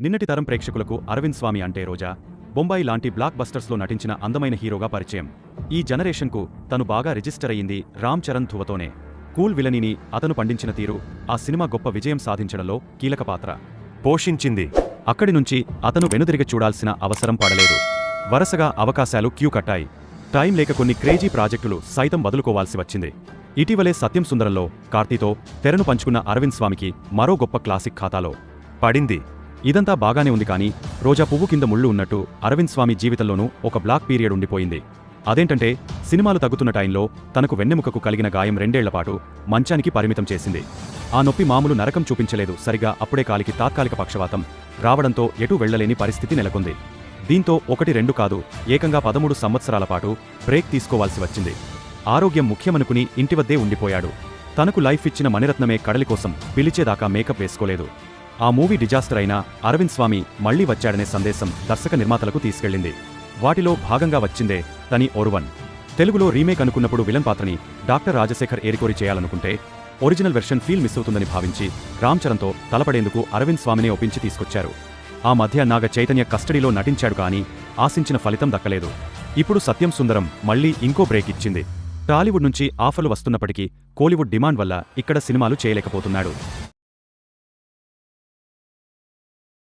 నిన్నటి తరం ప్రేక్షకులకు అరవింద్ స్వామి అంటే రోజా. బొంబాయి లాంటి బ్లాక్ బస్టర్స్లో నటించిన అందమైన హీరోగా పరిచయం. ఈ జనరేషన్కు తను బాగా రిజిస్టర్ అయ్యింది రామ్ చరణ్ ధువతోనే. కూల్ విలనిని అతను పండించిన తీరు ఆ సినిమా గొప్ప విజయం సాధించడంలో కీలక పాత్ర. పోషించింది. అక్కడి నుంచి అతను వెనుదిరిగి చూడాల్సిన అవసరం పడలేదు. వరుసగా అవకాశాలు క్యూ కట్టాయి. టైం లేక కొన్ని క్రేజీ ప్రాజెక్టులు సైతం వదులుకోవాల్సి వచ్చింది. ఇటీవలే సత్యం సుందరంలో కార్తీతో తెరను పంచుకున్న అరవింద్ స్వామికి మరో గొప్ప క్లాసిక్ ఖాతాలో. పడింది. ఇదంతా బాగానే ఉంది కానీ రోజా పువ్వు కింద ముళ్ళు ఉన్నట్టు అరవింద్ స్వామి జీవితంలోనూ ఒక బ్లాక్ పీరియడ్ ఉండిపోయింది. అదేంటంటే సినిమాలు తగ్గుతున్న టైంలో తనకు వెన్నెముకకు కలిగిన గాయం రెండేళ్ళపాటు మంచానికి పరిమితం చేసింది. ఆ నొప్పి మామూలు నరకం చూపించలేదు సరిగా అప్పుడే కాలికి తాత్కాలిక పక్షవాతం రావడంతో ఎటూ వెళ్ళలేని పరిస్థితి నెలకొంది. దీంతో ఒకటి రెండు కాదు ఏకంగా పదమూడు సంవత్సరాల పాటు బ్రేక్ తీసుకోవాల్సి వచ్చింది. ఆరోగ్యం ముఖ్యమనుకుని ఇంటివద్దే ఉండిపోయాడు. తనకు లైఫ్ ఇచ్చిన మణిరత్నమే కడలి కోసం పిలిచేదాకా మేకప్ వేసుకోలేదు. ఆ మూవీ డిజాస్టర్ అయిన అరవింద్ స్వామి మళ్ళీ వచ్చాడనే సందేశం దర్శక నిర్మాతలకు తీసుకెళ్ళింది వాటిలో భాగంగా వచ్చిందే తని ఒరువన్ తెలుగులో రీమేక్ అనుకున్నప్పుడు విలన్ పాత్రని డాక్టర్ రాజశేఖర్ ఏరికోరి చేయాలనుకుంటే ఒరిజినల్ వెర్షన్ ఫీల్ మిస్ అవుతుందని భావించి రామ్ చరణ్తో తలపడేందుకు అరవింద్ స్వామినే ఒప్పించి తీసుకొచ్చారు. ఆ మధ్య నాగ చైతన్య కస్టడీలో నటించాడు కానీ ఆశించిన ఫలితం దక్కలేదు. ఇప్పుడు సత్యం సుందరం మళ్ళీ ఇంకో బ్రేక్ ఇచ్చింది. టాలీవుడ్ నుంచి ఆఫర్లు వస్తున్నప్పటికీ కోలీవుడ్ డిమాండ్ వల్ల ఇక్కడ సినిమాలు చేయలేకపోతున్నాడు.